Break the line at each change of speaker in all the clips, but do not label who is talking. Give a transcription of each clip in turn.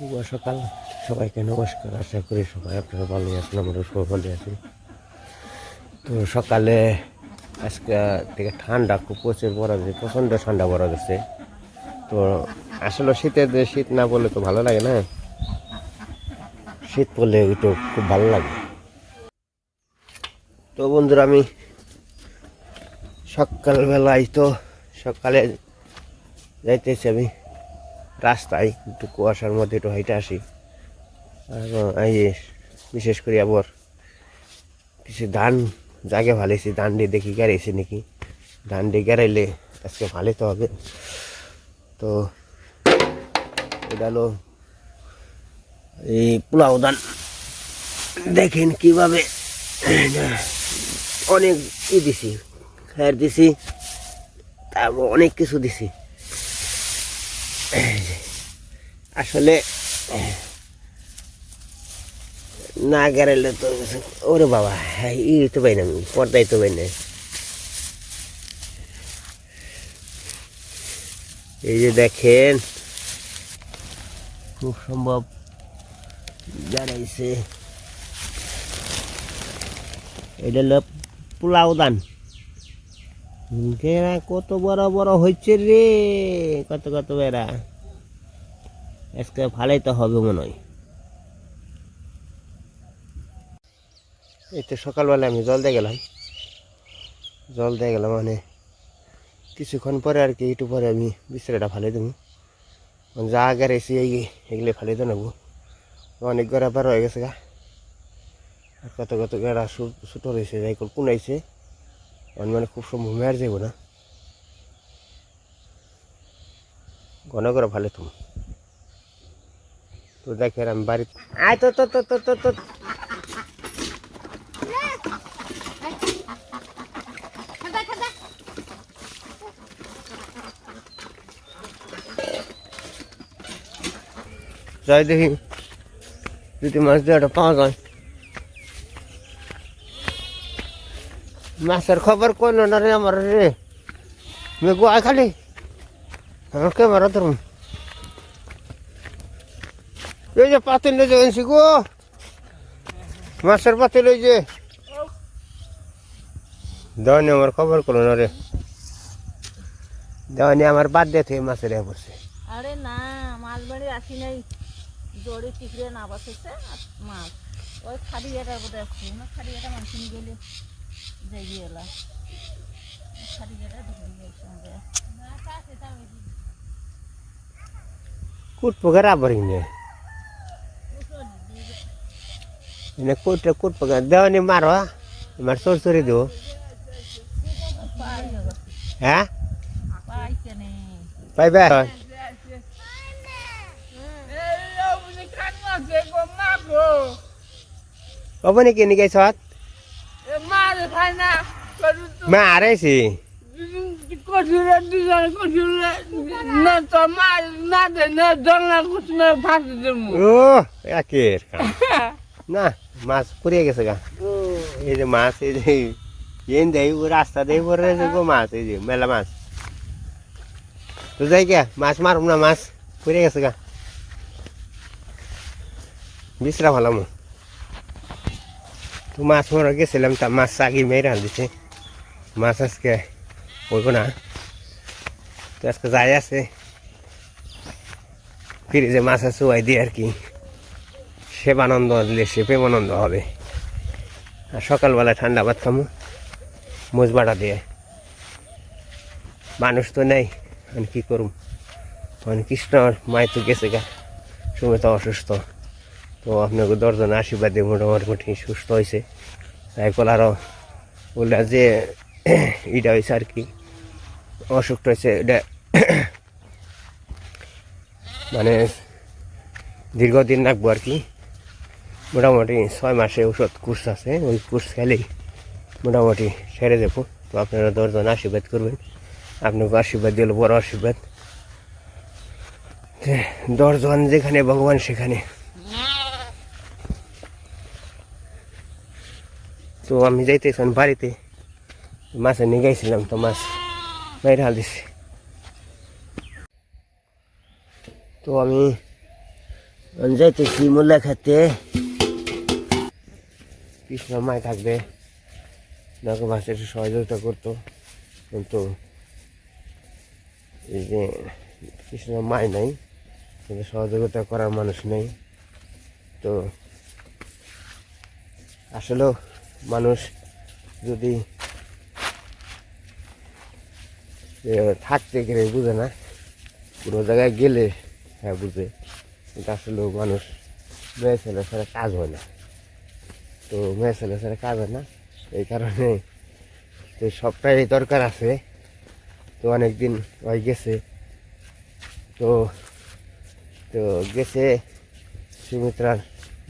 শুভ সকাল। সবাইকে নমস্কার। আশা করি সবাই আপনারা ভালো আছেন আমরা সবাই ভালো আছি। তো সকালে আজকে থেকে ঠান্ডা খুব প্রচুর পড়া গেছে প্রচণ্ড ঠান্ডা পড়া গেছে তো আসলে শীতের শীত না পড়লে তো ভালো লাগে না। শীত পড়লে একটু খুব ভালো লাগে। তো বন্ধুরা, আমি সকালবেলায় তো সকালে যাইতেছি আমি। রাস্তায় একটু কুয়াশার মধ্যে একটু হাইটে আসি। এই বিশেষ করে আবার কিছু ধান, জাগে ভালেছি ধান দিয়ে দেখি গেড়াইছে নাকি। ধান দিয়ে গেড়াইলে আজকে ভালোতে হবে। তো এটা এই পোলাও ধান। দেখেন কীভাবে অনেক ই দিছি, খের দিছি, তারপর অনেক কিছু দিছি। আসলে না গেলে তো ওরে বাবা ই তো পাই না আমি, পর্দাই তো পাই না। এই যে দেখেন খুব সম্ভব জানাইছে। এটা হলো পোলাও দান। কত বড় বড় হচ্ছে রে কত কত বেড়া। আজকে ভালোই তো হবে মনে হয়। এই তো সকালবেলা আমি জল দিয়ে গেলাম। জল দিয়ে গেলাম মানে কিছুক্ষণ পরে আর কি, একটু পরে আমি বিছড়াটা ফালে দেবো। মানে যা গেড়েছি এই এগুলো ফালে দিয়ে নেব। অনেক গড়া বার হয়ে গেছে গা। আর কত কত গেড়া ছোটো রয়েছে, যাই কুনাইছে। আমি মানে খুব সম্ভব মেয়ার যাব না। ঘন করে ভালো তুমি তো দেখে আমি বাড়িতে আয় তো তো তো তো তো তো। যাই দেখি যদি মাছ দেওয়াটা পাওয়া যায়। মাছের খবর কইল না রে আমার রে। মেঘু আয় খালি। আমার ক্যামেরা ধরুন এই যে পাতিল লই যে গো। মাছের পাতিল লই যে। দেওয়ানি আমার খবর করল না রে দেওয়ানি আমার বাদ দিয়ে থেকে মাছের এ পড়ছে
আরে না মাছ বাড়ি আসি নাই। জড়ি টিকরে না বসেছে মাছ। ওই খাড়ি এটা বোধ আসছি না খাড়ি এটা মাছ নিয়ে গেলে যাই এলা। খাড়ি এটা ধরে গেছে আমাদের
কুট ইনে ইনে কুট কুট পগার দেওয়ানি মারো আমার সর সরি দেবো হ্যাঁ
পাইছে নে
পাইবে অবনি কেনি গেছত মা আরেছি ও একের না, মাছ পুড়িয়ে গেছে গা। এই যে মাছ, এই যে এন দেই, ও রাস্তা দেই পরে গো মাছ, এই যে মেলা মাছ। তো যাই কে মাছ মারুম না, মাছ পুড়িয়ে গেছে গা। বিশ্রাম হলাম তো মাছ মারা গেছিলাম, তা মাছ আগে মেরে রান দিছে মাছ আজকে হইব না। তো আজকে যাই আছে। ফ্রিজে মাছ আছে, ওয়াই দিয়ে আর কি। সে আনন্দ দিলে সে প্রেম আনন্দ হবে। আর সকালবেলা ঠান্ডা ভাত খামো মুজবাটা দিয়ে। মানুষ তো নেই আমি কী করুম? মানে কৃষ্ণ মায় তো গেছে গা সময় তো অসুস্থ। তো আপনাকে দশজন আশীর্বাদ দিয়ে মোটামুটি সুস্থ হয়েছে। তাই আরও বললে যে এটা হয়েছে আর কি অসুখটা হয়েছে, এটা মানে দীর্ঘদিন রাখব আর কি। মোটামুটি ছয় মাসে ওষুধ কোর্স আছে, ওই কোর্স খেলেই মোটামুটি সেরে দেবো। তো আপনারা দশজন আশীর্বাদ করবেন। আপনাকে আশীর্বাদ দিল, বড় আশীর্বাদ। দশজন যেখানে, ভগবান সেখানে। তো আমি যাইতেছিলাম বাড়িতে, মাছে নিয়ে গেছিলাম তো মাছ বাইরে হাল দিছি তো আমি যাইতেছি মূল্যা খেতে কৃষ্ণ মায় থাকবে। দেখো মাছ একটু সহযোগিতা করতো। কিন্তু এই যে কৃষ্ণ মায় নাই, কিন্তু সহযোগিতা করার মানুষ নেই। তো আসলেও মানুষ যদি থাকতে গেলে বুঝে না, কোনো জায়গায় গেলে হ্যাঁ বুঝে। কিন্তু আসলেও মানুষ মেয়ে ছেলে ছাড়া কাজ হয় না। তো মেয়ে ছেলে কাজ না। এই কারণে তো সবটাই দরকার আছে। তো অনেক দিন হয়ে গেছে। তো তো গেছে, সুমিত্রার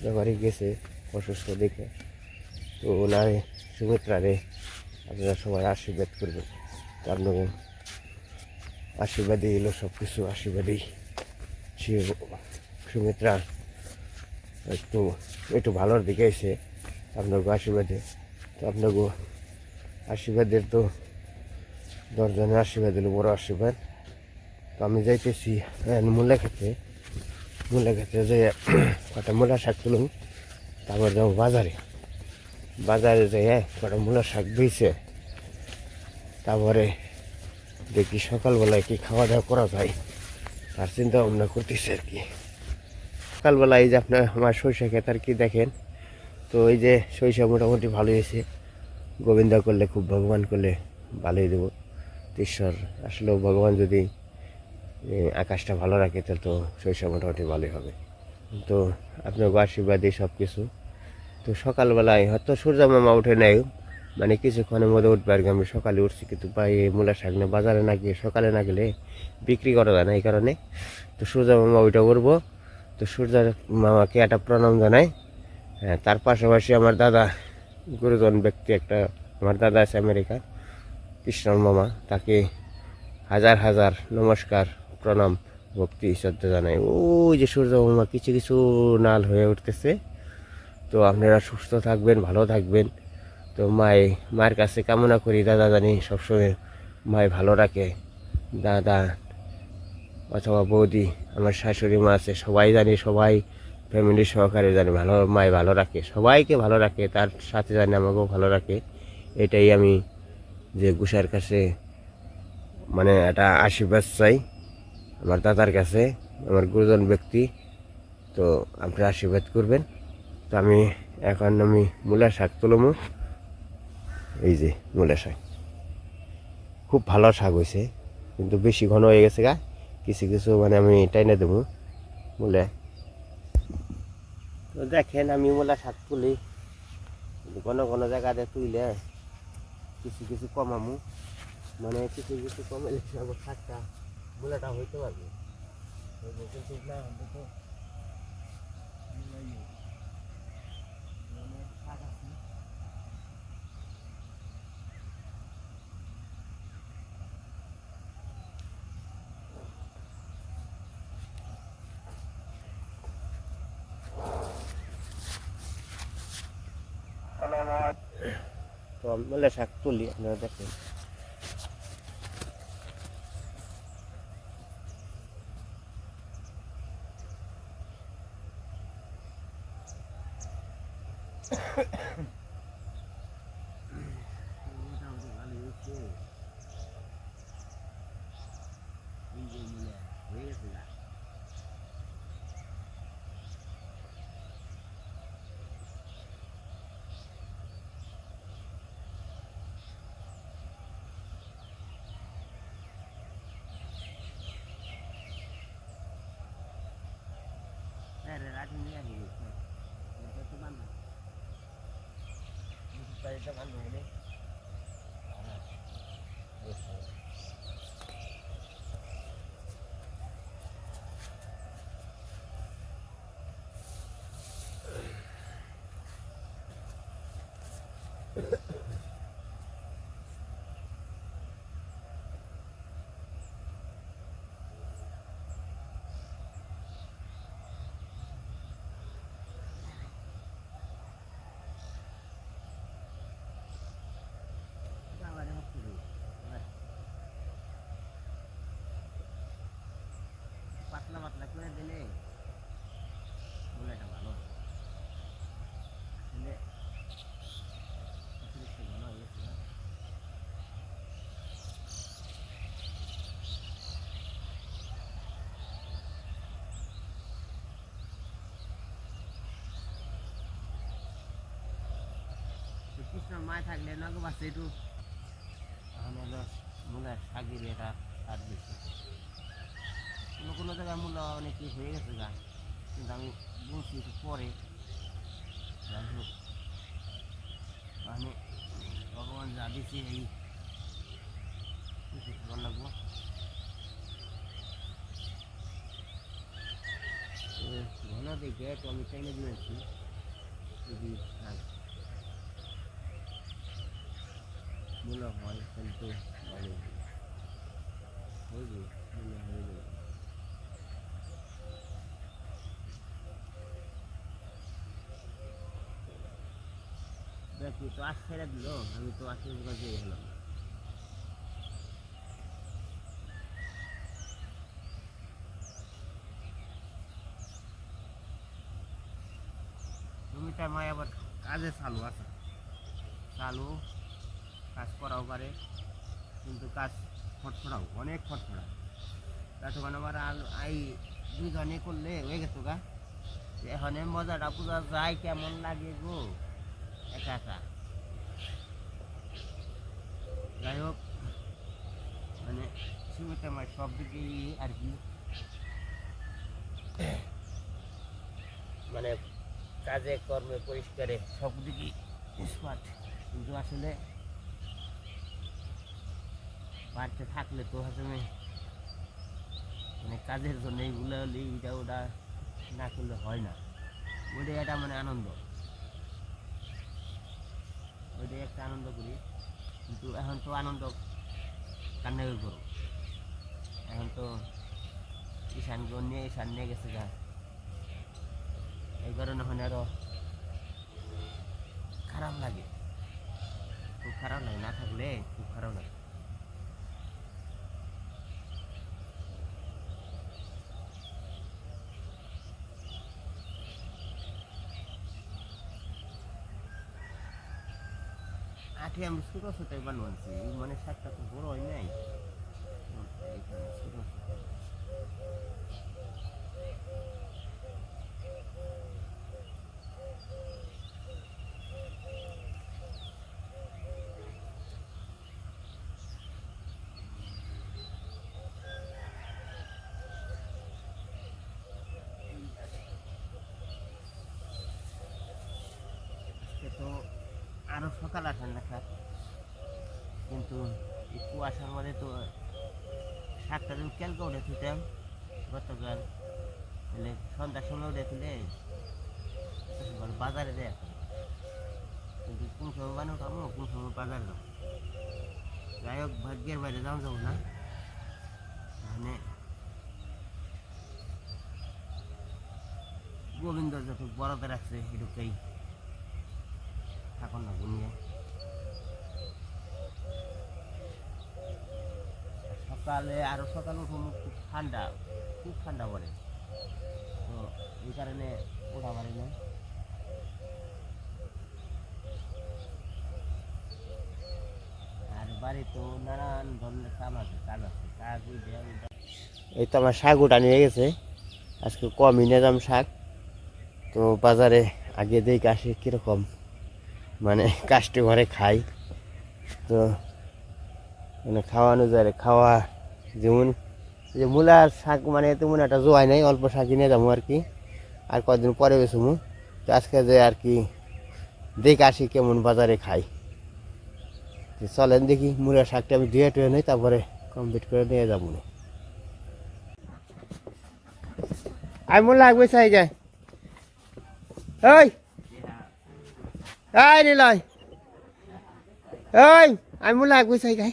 ব্যাপারে গেছে অসুস্থ দেখে। তো ওনার, সুমিত্রারে আপনারা সবাই আশীর্বাদ করবেন। তো আপনাকে আশীর্বাদই এলো সব কিছু আশীর্বাদই। সে সুমিত্রা একটু একটু ভালোর দিকে এসে আপনাকে আশীর্বাদে। তো আপনাকে আশীর্বাদের তো দশজনের আশীর্বাদ হলো বড় আশীর্বাদ। তো আমি যাইতেছি মূল্যা খেতে মূল্যা খেতে যে কটা মূলা শাক তুলুন, তারপর যাব বাজারে। বাজারে যেয়ে কটা মূলা শাক দিয়েছে তারপরে দেখি সকালবেলায় কি খাওয়া দাওয়া করা যায়, তার চিন্তা ভাবনা করতেছে আর কি। সকালবেলায় যে আপনার আমার সরিষা ক্ষেত আর কি দেখেন তো এই যে সরিষা মোটামুটি ভালো হয়েছে। গোবিন্দা করলে খুব, ভগবান করলে ভালোই দেবো। ঈশ্বর আসলেও ভগবান যদি আকাশটা ভালো রাখে, তাহলে তো সরিষা মোটামুটি ভালোই হবে। তো আপনার আশীর্বাদে সব কিছু তো সকালবেলায় হয়তো সূর্য মামা উঠে নেয় মানে কিছুক্ষণের মধ্যে উঠবে আর কি। আমি সকালে উঠছি, কিন্তু পাই মূলা শাক না বাজারে না গিয়ে সকালে না গেলে বিক্রি করা যায় না এই কারণে। তো সূর্য মামা ওইটা করব তো সূর্য মামাকে একটা প্রণাম জানাই। হ্যাঁ তার পাশাপাশি আমার দাদা গুরুজন ব্যক্তি একটা, আমার দাদা আছে আমেরিকা কৃষ্ণন মামা, তাকে হাজার হাজার নমস্কার, প্রণাম, ভক্তি, শ্রদ্ধা জানাই। ওই যে সূর্য মামা, কিছু কিছু নাল হয়ে উঠতেছে। তো আপনারা সুস্থ থাকবেন, ভালো থাকবেন। তো মাই মায়ের কাছে কামনা করি, দাদা জানি সবসময় মায় ভালো রাখে। দাদা অথবা বৌদি, আমার শাশুড়ি মা আছে, সবাই জানি সবাই ফ্যামিলি সহকারে জানি ভালো মায় ভালো রাখে, সবাইকে ভালো রাখে, তার সাথে জানি আমাকেও ভালো রাখে। এটাই আমি যে গুসার কাছে মানে একটা আশীর্বাদ চাই। আমার দাদার কাছে, আমার গুরুজন ব্যক্তি, তো আপনি আশীর্বাদ করবেন। তো আমি এখন আমি মূলা শাক তুলমু এই যে মূলা শাক। খুব ভালো শাক হয়েছে, কিন্তু বেশি ঘন হয়ে গেছে গা। কিছু কিছু মানে আমি টাইনে দেবো মূলে তো দেখেন আমি বলে শাক তুলি। ঘন ঘন জায়গাতে তুইলে কিছু কিছু কমামু। মানে কিছু কিছু আবার শাকটা মূলাটা হইতে পারবে কিন্তু না হলে তো মূলাই মানে শাক আছে। তো আমরা শাক তুলি আপনারা দেখেন। าที่เนี่ยอยู่เดี๋ยวจะมันไปจะมันหนเนี่ পাতলা পাতলা করে দিলে গোলাটা ভালো আসলে অতিরিক্ত ভালো মায় থাকলে নগো বাস একটু মনে হয় সাগির এটা আর বেশি। কোনো কোনো জায়গায় মূলা অনেক হয়ে গেছে গা। কিন্তু আমি বুঝছি একটু পরে। যাই আমি ভগবান যা দিচ্ছে এই খাবার লাগবো। এ, ঘন দেখে টমি চাইলে দিয়েছি। যদি মূল্য হয় কিন্তু হয়ে যাবে মূল্য হয়ে যাবে তো আজ ছেড়ে দিল, আমি তো আজকে আবার কাজে চালু আছে। চালু, কাজ করাও পারে, কিন্তু কাজ খটখড়াও অনেক খটখড়া তখন আবার আই দুজনে করলে হয়ে গেছো গা। এখানে মজাটা পূজা যায় কেমন লাগে গো। একা একা যাই হোক মানে সীমিত আমার সব দিকেই আর কি। মানে কাজে, কর্মে, পরিষ্কারে সব দিকেই স্মার্ট কিন্তু আসলে বাড়িতে থাকলে তো আসলে মানে কাজের জন্য এইগুলো এইটা ওটা না করলে হয় না। ওইটাই একটা মানে আনন্দ। ওইটাই একটা আনন্দ করি। কিন্তু এখন তো আনন্দ কান্না করব। এখন তো ঈশান নিয়ে ঈশান নিয়ে গেছে গা। এই কারণে এখন আরও খারাপ লাগে। খুব খারাপ লাগে, না থাকলে খুব খারাপ লাগে। আঠে আমি ছোটো ছোটোই বানবানছি মানে শাকটা তো বড় হয় নাই এইখানে ছোটো ছোটো। আজকে তো আরও সকাল না স্যার কিন্তু কুয়াশার মধ্যে তো সাতটা দিন ক্যালকে উঠে থুতাম গতকাল তাহলে সন্ধ্যার সময় উঠে তুলে বাজারে দেয়। কিন্তু কোন সময় বানো খাব কোন সময় বাজারে যাব? যাই হোক, ভাগ্যের বাইরে যাও, যাব না। মানে গোবিন্দ যত বড়দের রাখছে, এটুকুই। থাকুন না নিয়ে সকালে আরও সকালে উঠুন, খুব ঠান্ডা খুব ঠান্ডা পড়ে। তো এই কারণে ওঠা পারি না আর বাড়িতেও নানান ধরনের কাম আছে, কাজ আছে, কাজ। এই তো আমার শাক উঠা নিয়ে গেছে। আজকে কমই নিলাম শাক। তো বাজারে আগে দেখে আসি কীরকম। মানে কাস্টে ঘরে খাই। তো মানে খাওয়ানো যায় খাওয়া যেমন যে মূলার শাক মানে তেমন একটা জোয়াই নাই, অল্প শাকই নিয়ে যাব আর কি। আর কদিন পরে বেসুমু তো আজকে যে আর কি দেখে আসি কেমন বাজারে খাই। চলেন দেখি মূলার শাকটা আমি ধুয়ে টুয়ে নেই, তারপরে কমপ্লিট করে নিয়ে যাব। না আই মূল লাগবে চাই যায়। ওই এই নিলয় এই আমি মূলা লাগবে চাই গাই